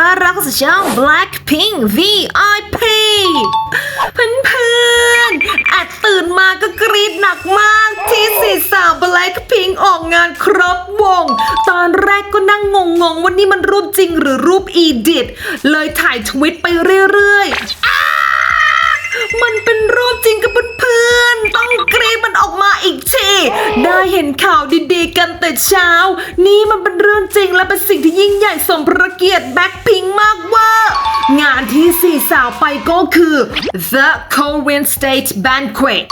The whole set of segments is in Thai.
ต้อนรับเข้าสู่ช่อง Blackpink VIP เพื่อนๆอาจตื่นมาก็กรีดหนักมากที่สี่สาว Blackpink ออกงานครบวง ตอนแรกก็นั่งงงๆว่านี่มันรูปจริงหรือรูปอีดิทเลยถ่ายทวิตไปเรื่อยๆ มันเป็นรูปจริงกับเพื่อน ๆ ต้องกรีดมันออกมาอีกที ได้เห็นข่าวดีๆ กันแต่เช้า นี่มันเป็นเรื่องจริงและเป็นสิ่งที่ยิ่งใหญ่สมพระเกียรติแบ็คพิงมากเว่า งานที่สี่สาวไปก็คือ The Korean State Banquet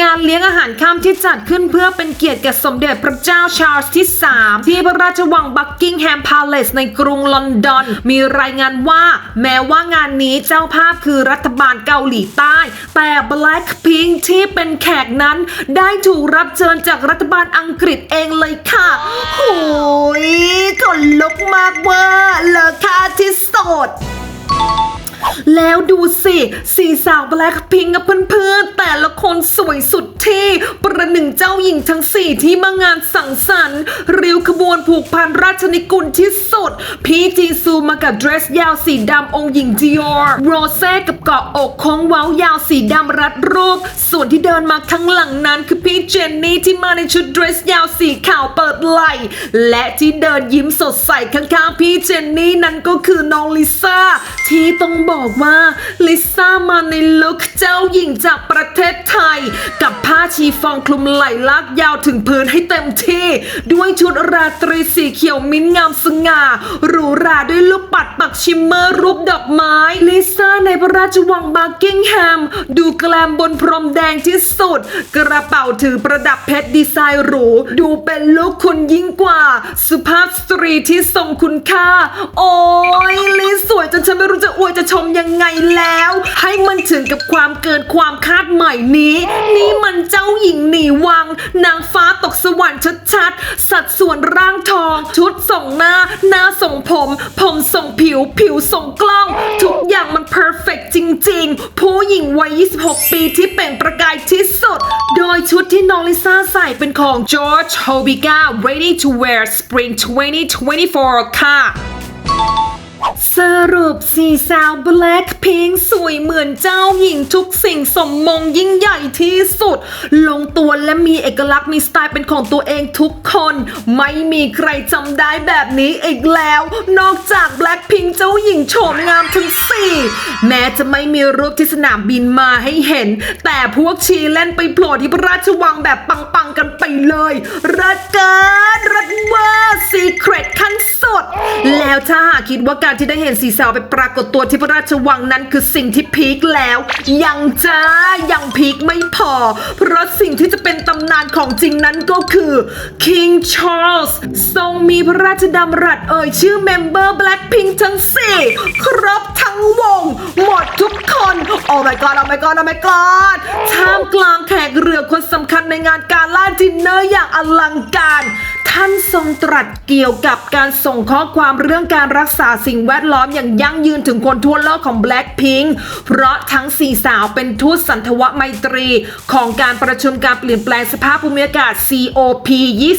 งานเลี้ยงอาหารค่ำที่จัดขึ้นเพื่อเป็นเกียรติแก่สมเด็จพระเจ้าชาร์ลส์ที่ 3 ที่พระราชวังบักกิงแฮมพาเลสในกรุงลอนดอน มีรายงานว่า แม้ว่างานนี้เจ้าภาพคือรัฐบาลเกาหลีใต้ แต่ Blackpink ที่เป็นแขกนั้นได้ถูกรับเชิญจากรัฐบาลอังกฤษเองเลยค่ะโอ้ยขนลุกมากเว่าเลอค่าที่สด แล้วดูสิ สี่สาวแบล็คพิงกับเพื่อนๆ แต่ละคนสวยสุด ที่ ประหนึ่งเจ้าหญิงทั้งสี่ที่มางานสังสรรค์ริ้วขบวนผูกพันราชนิกุลที่สุด พี่จีซูมากับเดรสยาวสีดำองค์หญิงดิออร์โรเซ่กับเกาะอกโค้งเว้ายาวสีดำรัดรูป ส่วนที่เดินมาข้างหลังนั้นคือพี่เจนนี่ที่มาในชุดเดรสยาวสีขาวเปิดไหล่และที่เดินยิ้มสดใสข้างๆพี่เจนนี่นั้นก็คือน้องลิซ่าที่ต้องบอกว่าลิซ่ามาในลุคเจ้าหญิงจากประเทศไทยกับผ้าชีฟองคลุมไหล่ลากยาวถึงพื้นให้เต็มที่ ด้วยชุดราตรีสีเขียวมิ้นงามสง่าหรูหราด้วยลูกปัดปักชิมเมอร์รูปดอกไม้ ลิซ่าในพระราชวังบักกิงแฮม ดูแกลมบนพรมแดงที่สุด กระเป๋าถือประดับเพชรดีไซน์หรู ดูเป็นลุคคุณยิ่งกว่า สุภาพสตรีที่ทรงคุณค่า โอ้ยลิสวยจนฉันไม่รู้จะอวยจะชมยังไงแล้ว ให้มันถึงกับความเกินความคาดหมายนี้ นี่มันเจ้าหญิงหนีวัง นางฟ้าตกสวรรค์ชัดๆ สัดส่วนร่างทอง ชุดส่งหน้า หน้าส่งผม ผมส่งผิว ผิวส่งกล้อง ทุกอย่างมันเพอร์เฟกจริงๆ ผู้หญิงวัย 26 ปีที่เปล่งประกายที่สุด โดยชุดที่น้องลิซ่าใส่เป็นของ George Hobiga Ready to Wear Spring 2024 ค่ะ สรุปสี่สาว Blackpink สวยเหมือนเจ้าหญิงทุกสิ่งสมมงยิ่งใหญ่ที่สุด ลงตัวและมีเอกลักษณ์มีสไตล์เป็นของตัวเองทุกคน ไม่มีใครจำได้แบบนี้อีกแล้ว นอกจาก Blackpink เจ้าหญิงโฉมงามทั้งสี่แม้จะไม่มีรูปที่สนามบินมาให้เห็น แต่พวกชีเล่นไปโผล่ที่พระราชวังแบบปังๆกันไปเลยรัดเกินรัดเวอร์ซีเครตขั้นสุดแล้วถ้าหากคิดว่าการที่ได้เห็นสีสาวไปปรากฏตัวที่พระราชวังนั้นคือสิ่งที่พีคแล้ว ยังจ้ายังพีคไม่พอ เพราะสิ่งที่จะเป็นตำนานของจริงนั้นก็คือ King Charles ทรงมีพระราชดำรัสเอ่ยชื่อเมมเบอร์ Blackpink ทั้งสี่ครบทั้งวง หมดทุกคน โอ้ my god โอ้ my god โอ้ my god ท่ามกลางแขกเรือคนสำคัญในงานการล่าดินเนอร์อย่างอลังการ ท่านทรงตรัสเกี่ยวกับการส่งข้อความเรื่องการรักษาสิ่งแวดล้อมอย่างยั่งยืนถึงคนทั่วโลกของ Blackpink เพราะทั้งสี่สาวเป็นทูตสันทวไมตรี ของการประชุมการเปลี่ยนแปลงสภาพภูมิอากาศ COP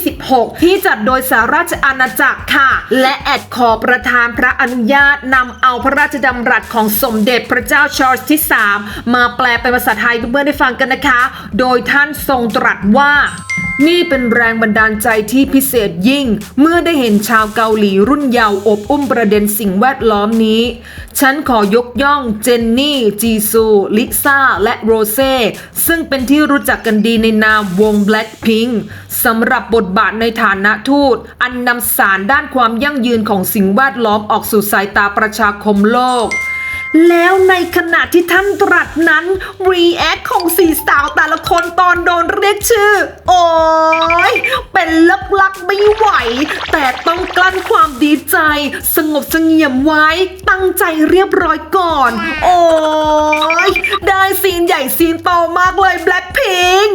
26 ที่จัดโดยสหราชอาณาจักรค่ะ และแอดขอประธานพระอนุญาตนำเอาพระราชดำรัสของสมเด็จพระเจ้าชาร์ลส์ที่ 3 มาแปลเป็นภาษาไทยเพื่อนๆได้ฟังกันนะคะ โดยท่านทรงตรัสว่า นี่เป็นแรงบันดาลใจที่พิเศษยิ่ง เมื่อได้เห็นชาวเกาหลีรุ่นเยาว์อบอุ้มประเด็นสิ่งแวดล้อมนี้ ฉันขอยกย่องเจนนี่ จีซู ลิซ่า และโรเซ่ ซึ่งเป็นที่รู้จักกันดีในนามวง Blackpink สำหรับบทบาทในฐานะทูต อันนำสารด้านความยั่งยืนของสิ่งแวดล้อมออกสู่สายตาประชาคมโลก แล้วในขณะที่ท่านตรัสนั้นรีแอคของสี่สาวแต่ละคนตอนโดนเรียกชื่อ โอ้ยเป็นลักลักไม่ไหว แต่ต้องกลั้นความดีใจ สงบเสงี่ยมไว้ตั้งใจเรียบร้อยก่อน โอ้ยได้ซีนใหญ่ซีนโตมากเลย Blackpink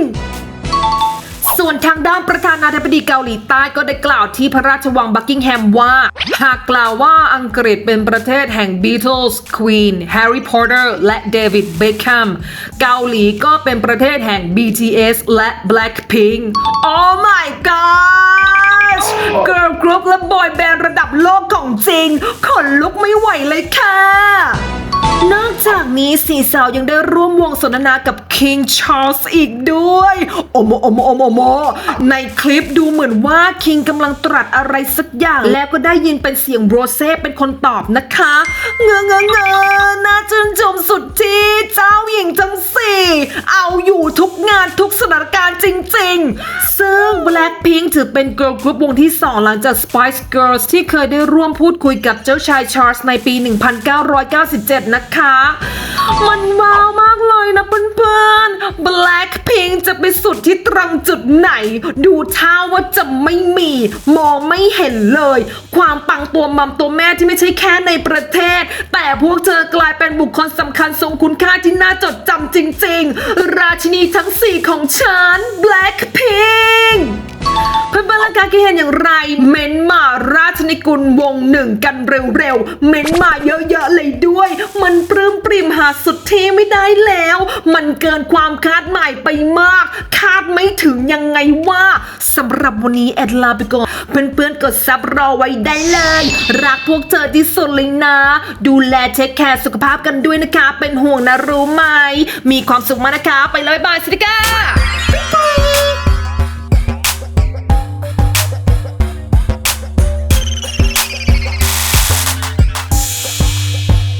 ส่วนทางด้านประธานาธิบดีเกาหลีใต้ก็ได้กล่าวที่พระราชวังบักกิงแฮมว่า หากกล่าวว่าอังกฤษเป็นประเทศแห่ง Beatles Queen Harry Potter และ David Beckham เกาหลีก็เป็นประเทศแห่ง BTS และ Blackpink Oh my god Spice Girl Group และบอยแบนด์ระดับโลกของจริงขนลุกไม่ไหวเลยค่ะ นอกจากนี้สี่สาวยังได้ร่วมวงสนทนากับ King Charles อีกด้วย โอโมโอโมโอโมโอโม ในคลิปดูเหมือนว่า King กำลังตรัสอะไรสักอย่าง แล้วก็ได้ยินเป็นเสียงโรเซ่เป็นคนตอบนะคะ เงอเงอเงอ น่าชื่นชมสุดที่เจ้าหญิงทั้งสี่ เอาอยู่ทุกงานทุกสถานการณ์จริงๆ ซึ่ง Blackpink ถือเป็น girl group วงที่ 2 หลังจาก Spice Girls ที่เคยได้ร่วมพูดคุยกับเจ้าชายชาร์ลส์ในปี 1997 นะคะ มันว้าวมากเลยนะเพื่อนๆ Blackpink จะไปสุดที่ตรังจุดไหน ดูท่าว่าจะไม่มี มองไม่เห็นเลย ความปังตัวมัมตัวแม่ที่ไม่ใช่แค่ในประเทศ แต่พวกเธอกลายเป็นบุคคลสำคัญทรงคุณค่าที่น่าจดจำจริง ๆ ราชินีทั้ง 4 ของฉัน Blackpink างกายคิดเห็นอย่างไร เม้นมาราชนิกุลวงหนึ่งกันเร็วๆ เม้นมาเยอะๆเลยด้วย มันปลื้มปริมหาสุดที่ไม่ได้แล้ว มันเกินความคาดหมายไปมาก คาดไม่ถึงยังไงว่าสำหรับวันนี้แอดลาไปก่อนเพื่อนๆกดซับรอไว้ได้เลย รักพวกเธอที่สุดเลยนะ ดูแลเช็คแคร์สุขภาพกันด้วยนะคะ เป็นห่วงนะรู้ไหม มีความสุขมากนะคะ ไปเลยบายสวัสดีค่ะ